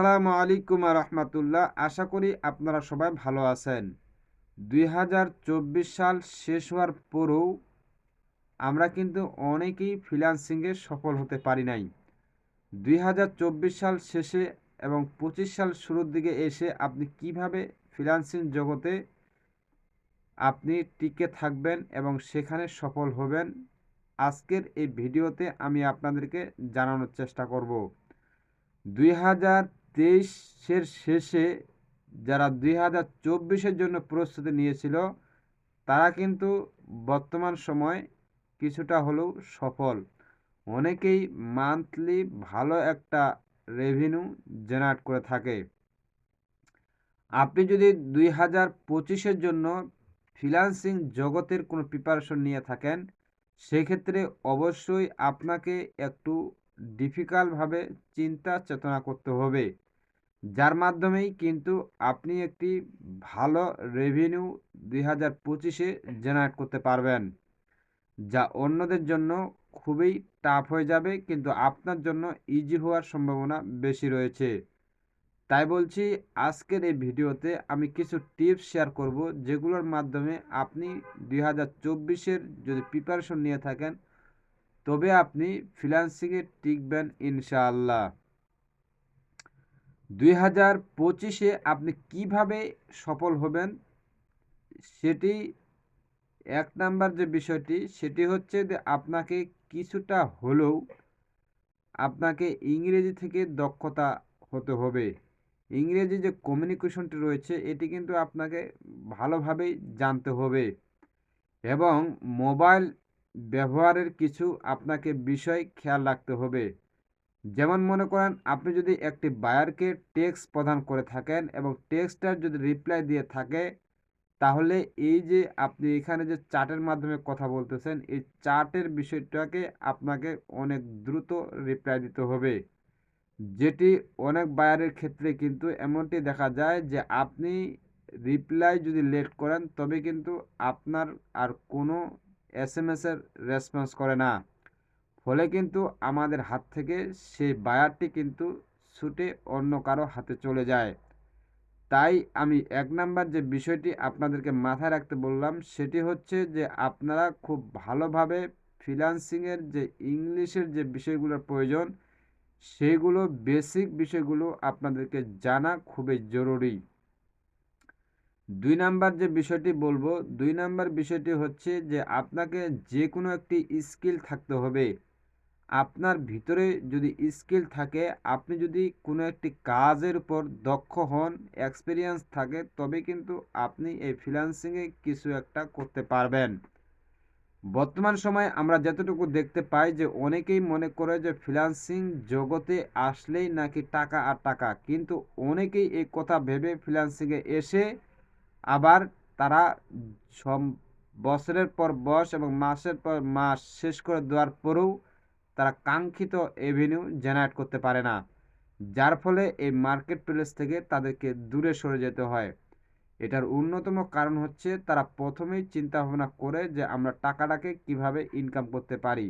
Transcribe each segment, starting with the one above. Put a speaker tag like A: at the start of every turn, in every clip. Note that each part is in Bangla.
A: আসসালামু আলাইকুম রহমতুল্লাহ আশা করি আপনারা সবাই ভালো আছেন। দুই হাজার চব্বিশ সাল শেষ হওয়ার পরেও আমরা কিন্তু অনেকেই ফ্রিল্যান্সিংয়ে সফল হতে পারি নাই। দুই হাজার চব্বিশ সাল শেষে এবং পঁচিশ সাল শুরুর দিকে এসে আপনি কীভাবে ফ্রিল্যান্সিং জগতে আপনি টিকে থাকবেন এবং সেখানে সফল হবেন, আজকের এই ভিডিওতে আমি আপনাদেরকে জানানোর চেষ্টা করব। দুই হাজার তেইশের শেষে যারা দুই হাজার চব্বিশের জন্য প্রস্তুতি নিয়েছিল, তারা কিন্তু বর্তমান সময় কিছুটা হলেও সফল। অনেকেই মান্থলি ভালো একটা রেভিনিউ জেনারেট করে থাকে। আপনি যদি দুই হাজার পঁচিশের জন্য ফ্রিলান্সিং জগতের কোনো প্রিপারেশন নিয়ে থাকেন, সেক্ষেত্রে অবশ্যই আপনাকে একটু ডিফিকাল্টভাবে চিন্তা চেতনা করতে হবে। যার মাধ্যমেই কিন্তু আপনি একটি ভালো রেভিনিউ দুই হাজার পঁচিশে জেনারেট করতে পারবেন। যা অন্যদের জন্য খুবই টাফ হয়ে যাবে, কিন্তু আপনার জন্য ইজি হওয়ার সম্ভাবনা বেশি রয়েছে। তাই বলছি, আজকের এই ভিডিওতে আমি কিছু টিপস শেয়ার করব, যেগুলোর মাধ্যমে আপনি দুই হাজার চব্বিশের যদি প্রিপারেশন নিয়ে থাকেন, তবে আপনি ফ্রিল্যান্সিংয়ে টিকবেন ইনশাআল্লাহ। দুই হাজার পঁচিশে আপনি কীভাবে সফল হবেন? সেটি এক নাম্বার যে বিষয়টি, সেটি হচ্ছে যে আপনাকে কিছুটা হলেও আপনাকে ইংরেজি থেকে দক্ষতা হতে হবে। ইংরেজি যে কমিউনিকেশনটি রয়েছে, এটি কিন্তু আপনাকে ভালোভাবেই জানতে হবে এবং মোবাইল ব্যবহারের কিছু আপনাকে বিষয় খেয়াল রাখতে হবে। যেমন মনে করেন, আপনি যদি একটি বায়ারকে টেক্সট প্রদান করে থাকেন এবং টেক্সটার যদি রিপ্লাই দিয়ে থাকে, তাহলে এই যে আপনি এখানে যে চার্টের মাধ্যমে কথা বলতেছেন, এই চার্টের বিষয়টাকে আপনাকে অনেক দ্রুত রিপ্লাই দিতে হবে। যেটি অনেক বায়ারের ক্ষেত্রে কিন্তু এমনটি দেখা যায় যে আপনি রিপ্লাই যদি লেট করেন, তবে কিন্তু আপনার আর কোনো এস এম এসের রেসপন্স করে না। ফলে কিন্তু আমাদের হাত থেকে সেই বায়ারটি কিন্তু ছুটে অন্য কারও হাতে চলে যায়। তাই আমি এক নাম্বার যে বিষয়টি আপনাদেরকে মাথায় রাখতে বললাম, সেটি হচ্ছে যে আপনারা খুব ভালোভাবে ফ্রিলান্সিংয়ের যে ইংলিশের যে বিষয়গুলোর প্রয়োজন, সেগুলো বেসিক বিষয়গুলো আপনাদেরকে জানা খুবই জরুরি। দুই নাম্বার যে বিষয়টি বলব, দুই নাম্বার বিষয়টি হচ্ছে যে আপনাকে যে কোনো একটি স্কিল থাকতে হবে। আপনার ভিতরে যদি স্কিল থাকে, আপনি যদি কোনো একটি কাজের উপর দক্ষ হন, এক্সপিরিয়েন্স থাকে, তবে কিন্তু আপনি এই ফ্রিল্যান্সিংয়ে কিছু একটা করতে পারবেন। বর্তমান সময়ে আমরা যতটুকু দেখতে পাই যে, অনেকেই মনে করে যে, ফ্রিল্যান্সিং জগতে আসলেই নাকি টাকা আর টাকা। কিন্তু অনেকেই এই কথা ভেবে ফ্রিল্যান্সিংয়ে এসে আবার তারা সম বছরের পর বয়স এবং মাসের পর মাস শেষ করে দেওয়ার পরেও তারা কাঙ্ক্ষিত এভিনিউ জেনারেট করতে পারে না, যার ফলে এই মার্কেট প্লেস থেকে তাদেরকে দূরে সরে যেতে হয়। এটার অন্যতম কারণ হচ্ছে তারা প্রথমেই চিন্তা ভাবনা করে যে আমরা টাকাটাকে কীভাবে ইনকাম করতে পারি।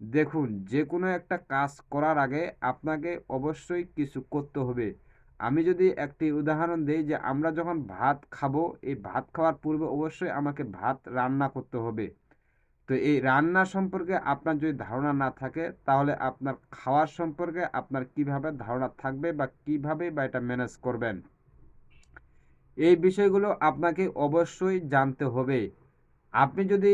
A: দেখুন, যে কোনো একটা কাজ করার আগে আপনাকে অবশ্যই কিছু করতে হবে। আমি যদি একটি উদাহরণ দিই যে আমরা যখন ভাত খাব, এই ভাত খাওয়ার পূর্বে অবশ্যই আমাকে ভাত রান্না করতে হবে। তো এই রান্না সম্পর্কে আপনার যদি ধারণা না থাকে, তাহলে আপনার খাওয়ার সম্পর্কে আপনার কীভাবে ধারণা থাকবে বা কীভাবে বা এটা ম্যানেজ করবেন? এই বিষয়গুলো আপনাকে অবশ্যই জানতে হবে। আপনি যদি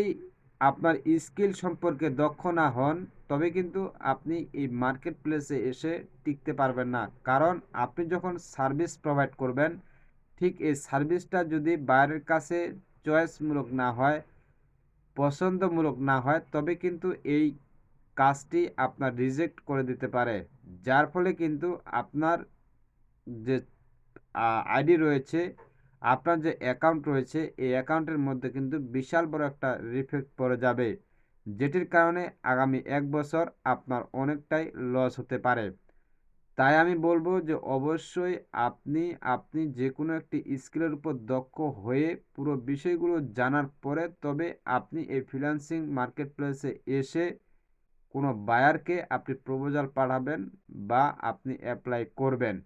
A: আপনার স্কিল সম্পর্কে দক্ষ না হন, তবে কিন্তু আপনি এই মার্কেট প্লেসে এসে টিকতে পারবেন না। কারণ আপনি যখন সার্ভিস প্রোভাইড করবেন, ঠিক এই সার্ভিসটা যদি বাইরের কাছে চয়েসমূলক না হয় পছন্দমূলক না হয়, তবে কিন্তু এই কাজটি আপনার রিজেক্ট করে দিতে পারে। যার ফলে কিন্তু আপনার যে আইডি রয়েছে, আপনার যে অ্যাকাউন্ট রয়েছে, এই অ্যাকাউন্টের মধ্যে কিন্তু বিশাল বড় একটা রিফেক্ট পড়ে যাবে, যেটির কারণে আগামী এক বছর আপনার অনেকটাই লস হতে পারে। তাই আমি বলব যে, অবশ্যই আপনি আপনি যে কোনো একটি স্কিলের উপর দক্ষ হয়ে পুরো বিষয়গুলো জানার পরে তবে আপনি এই ফ্রিল্যান্সিং মার্কেট প্লেসে এসে কোনো বায়ারকে আপনি প্রপোজাল পাঠাবেন বা আপনি অ্যাপ্লাই করবেন।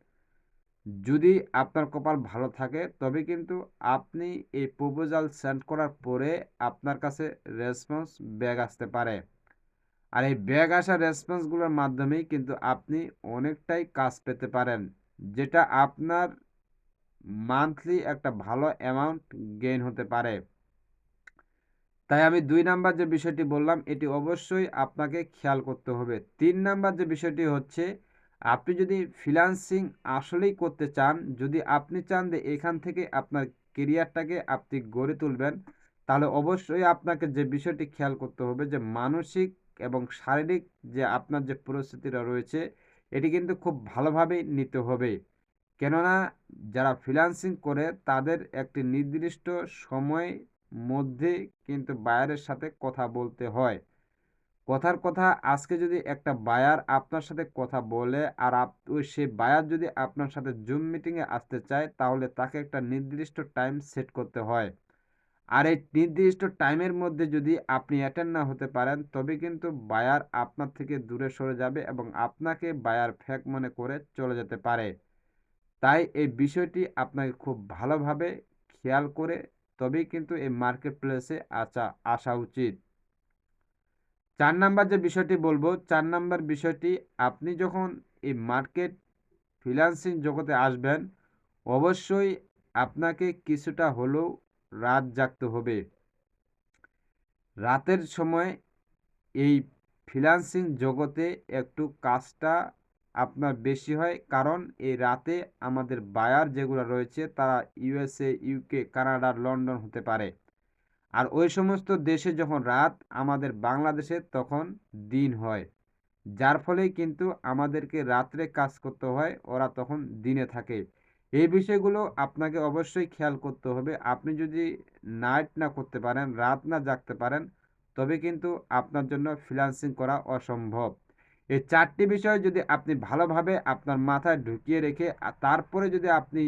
A: যদি আপনার কপাল ভালো থাকে, তবে কিন্তু আপনি এই প্রপোজাল সেন্ড করার পরে আপনার কাছে রেসপন্স ব্যাগ আসতে পারে। আর এই ব্যাগ আসা রেসপন্সগুলোর মাধ্যমেই কিন্তু আপনি অনেকটাই কাজ পেতে পারেন, যেটা আপনার মান্থলি একটা ভালো অ্যামাউন্ট গেইন হতে পারে। তাই আমি দুই নাম্বার যে বিষয়টি বললাম, এটি অবশ্যই আপনাকে খেয়াল করতে হবে। তিন নাম্বার যে বিষয়টি হচ্ছে, আপনি যদি ফ্রিলান্সিং আসলেই করতে চান, যদি আপনি চান যে এখান থেকে আপনার কেরিয়ারটাকে আপনি গড়ে তুলবেন, তাহলে অবশ্যই আপনাকে যে বিষয়টি খেয়াল করতে হবে যে মানসিক এবং শারীরিক যে আপনার যে পরিস্থিতিটা রয়েছে, এটি কিন্তু খুব ভালোভাবেই নিতে হবে। কেননা, যারা ফ্রিলান্সিং করে, তাদের একটি নির্দিষ্ট সময় মধ্যে কিন্তু বায়ারের সাথে কথা বলতে হয়। কথার কথা, আজকে যদি একটা বায়ার আপনার সাথে কথা বলে আর ওই সে বায়ার যদি আপনার সাথে জুম মিটিংয়ে আসতে চায়, তাহলে তাকে একটা নির্দিষ্ট টাইম সেট করতে হয়। আর এই নির্দিষ্ট টাইমের মধ্যে যদি আপনি অ্যাটেন্ড না হতে পারেন, তবে কিন্তু বায়ার আপনার থেকে দূরে সরে যাবে এবং আপনাকে বায়ার ফ্যাক মনে করে চলে যেতে পারে। তাই এই বিষয়টি আপনাকে খুব ভালোভাবে খেয়াল করে তবেই কিন্তু এই মার্কেট প্লেসে আসা আসা উচিত। চার নাম্বার যে বিষয়টি বলব, চার নাম্বার বিষয়টি আপনি যখন এই মার্কেট ফ্রিলান্সিং জগতে আসবেন, অবশ্যই আপনাকে কিছুটা হলেও রাত জাগতে হবে। রাতের সময় এই ফ্রিলান্সিং জগতে একটু কাজটা আপনার বেশি হয় কারণ এই রাতে আমাদের বায়ার যেগুলো রয়েছে তারা ইউএসএ ইউকে কানাডা লন্ডন হতে পারে। আর ওই সমস্ত দেশে যখন রাত আমাদের বাংলাদেশে তখন দিন হয়। যার ফলে কিন্তু আমাদেরকে রাত্রে কাজ করতে হয়, ওরা তখন দিনে থাকে। এই বিষয়গুলো আপনাকে অবশ্যই খেয়াল করতে হবে। আপনি যদি নাইট না করতে পারেন, রাত না জাগতে পারেন, তবে কিন্তু আপনার জন্য ফ্রিলান্সিং করা অসম্ভব। এই চারটি বিষয় যদি আপনি ভালোভাবে আপনার মাথায় ঢুকিয়ে রেখে তারপরে যদি আপনি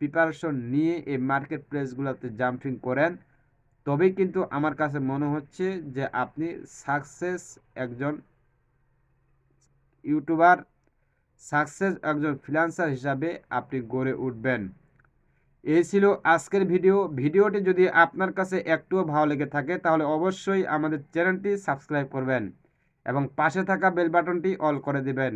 A: প্রিপারেশন নিয়ে এই মার্কেট প্লেসগুলোতে জাম্পিং করেন, তবেই কিন্তু আমার কাছে মনে হচ্ছে যে আপনি সাকসেস একজন ইউটিউবার সাকসেস একজন ফ্রিলান্সার হিসাবে আপনি গড়ে উঠবেন। এই ছিল আজকের ভিডিও। ভিডিওটি যদি আপনার কাছে একটুও ভালো লেগে থাকে, তাহলে অবশ্যই আমাদের চ্যানেলটি সাবস্ক্রাইব করবেন এবং পাশে থাকা বেল বাটনটি অল করে দিবেন।